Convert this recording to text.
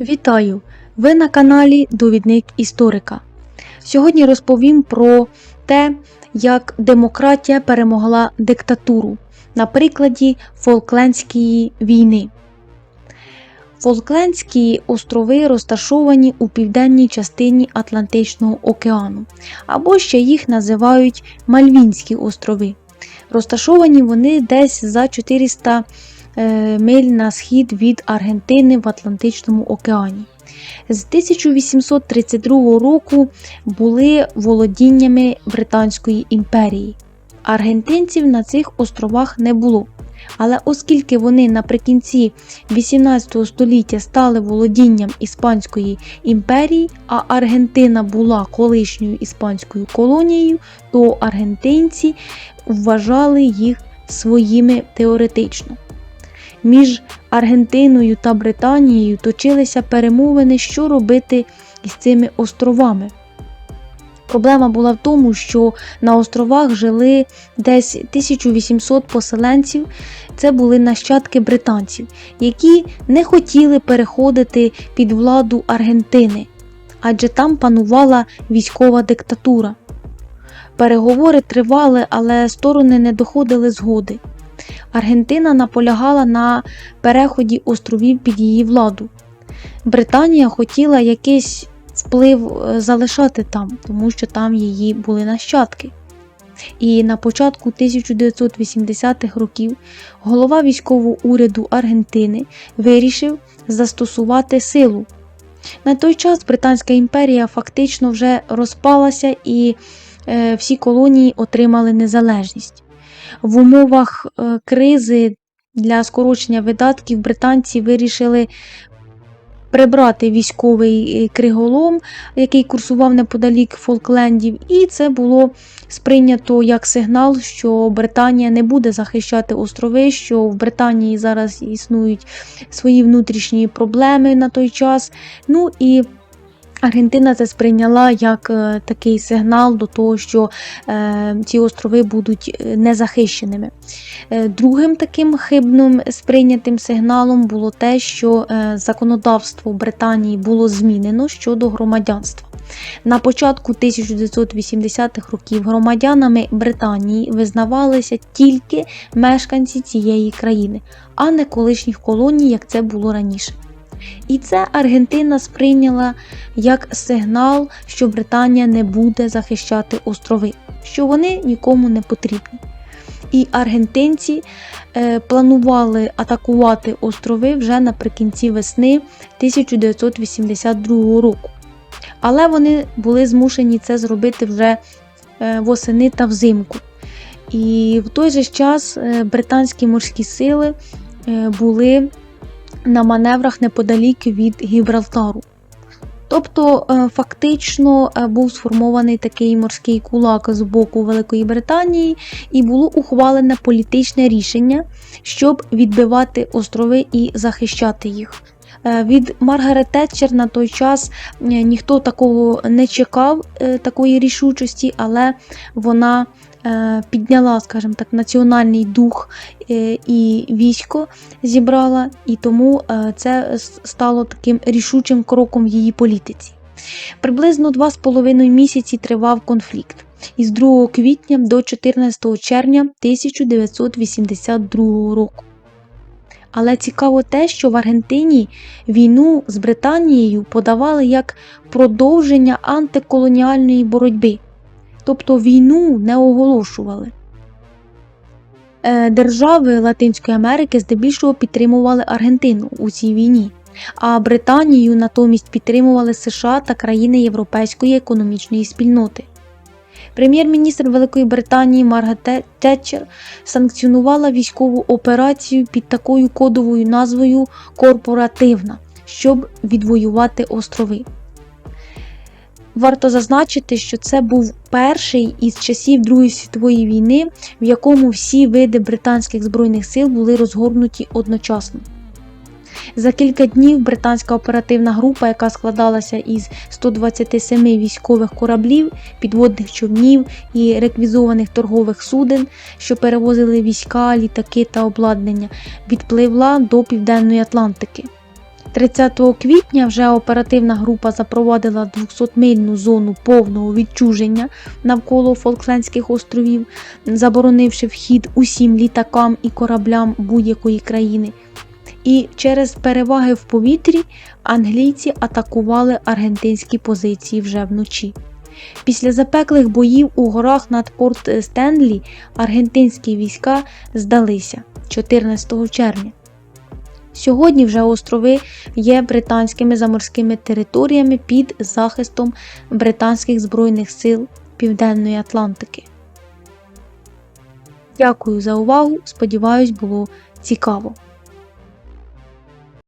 Вітаю! Ви на каналі Довідник історика. Сьогодні розповім про те, як демократія перемогла диктатуру на прикладі Фолклендської війни. Фолклендські острови розташовані у південній частині Атлантичного океану, або ще їх називають Мальвінські острови. Розташовані вони десь за 400 е, миль на схід від Аргентини в Атлантичному океані. З 1832 року були володіннями Британської імперії. Аргентинців на цих островах не було. Але оскільки вони наприкінці 18 століття стали володінням Іспанської імперії, а Аргентина була колишньою іспанською колонією, то аргентинці вважали їх своїми теоретично. Між Аргентиною та Британією точилися перемовини, що робити із цими островами. Проблема була в тому, що на островах жили десь 1800 поселенців, це були нащадки британців, які не хотіли переходити під владу Аргентини, адже там панувала військова диктатура. Переговори тривали, але сторони не доходили згоди. Аргентина наполягала на переході островів під її владу. Британія хотіла якийсь вплив е, залишати там, тому що там її були нащадки. І на початку 1980-х років голова військового уряду Аргентини вирішив застосувати силу. На той час Британська імперія фактично вже розпалася і е, всі колонії отримали незалежність. В умовах е, кризи для скорочення видатків британці вирішили прибрати військовий е, криголом, який курсував неподалік Фолклендів, і це було сприйнято як сигнал, що Британія не буде захищати острови, що в Британії зараз існують свої внутрішні проблеми на той час. Ну і Аргентина це сприйняла як е, такий сигнал до того, що е, ці острови будуть е, незахищеними. Другим таким хибним сприйнятим сигналом було те, що законодавство Британії було змінено щодо громадянства. На початку 1980-х років громадянами Британії визнавалися тільки мешканці цієї країни, а не колишніх колоній, як це було раніше. І це Аргентина сприйняла як сигнал, що Британія не буде захищати острови, що вони нікому не потрібні. І аргентинці е, планували атакувати острови вже наприкінці весни 1982 року. Але вони були змушені це зробити вже е, восени та взимку. І в той же час е, британські морські сили е, були на маневрах неподалік від Гібралтару. Тобто, е, фактично е, був сформований такий морський кулак з боку Великої Британії, і було ухвалене політичне рішення, щоб відбивати острови і захищати їх. Е, Від Маргарет Тетчер на той час е, ніхто такого не чекав, е, такої рішучості, але вона підняла, скажімо так, національний дух і військо зібрала, і тому це стало таким рішучим кроком в її політиці. Приблизно два з половиною місяці тривав конфлікт із 2 квітня до 14 червня 1982 року. Але цікаво те, що в Аргентині війну з Британією подавали як продовження антиколоніальної боротьби, тобто війну не оголошували. Е, Держави Латинської Америки здебільшого підтримували Аргентину у цій війні, а Британію натомість підтримували США та країни Європейської економічної спільноти. Прем'єр-міністр Великої Британії Маргарет Тетчер санкціонувала військову операцію під такою кодовою назвою Корпоративна, щоб відвоювати острови. Варто зазначити, що це був перший із часів Другої світової війни, в якому всі види британських збройних сил були розгорнуті одночасно. За кілька днів британська оперативна група, яка складалася із 127 військових кораблів, підводних човнів і реквізованих торгових суден, що перевозили війська, літаки та обладнання, відпливла до Південної Атлантики. 30 квітня вже оперативна група запровадила 200-мильну зону повного відчуження навколо Фолклендських островів, заборонивши вхід усім літакам і кораблям будь-якої країни. І через переваги в повітрі англійці атакували аргентинські позиції вже вночі. Після запеклих боїв у горах над Порт Стенлі аргентинські війська здалися 14 червня. Сьогодні вже острови є британськими заморськими територіями під захистом британських збройних сил Південної Атлантики. Дякую за увагу. Сподіваюсь, було цікаво.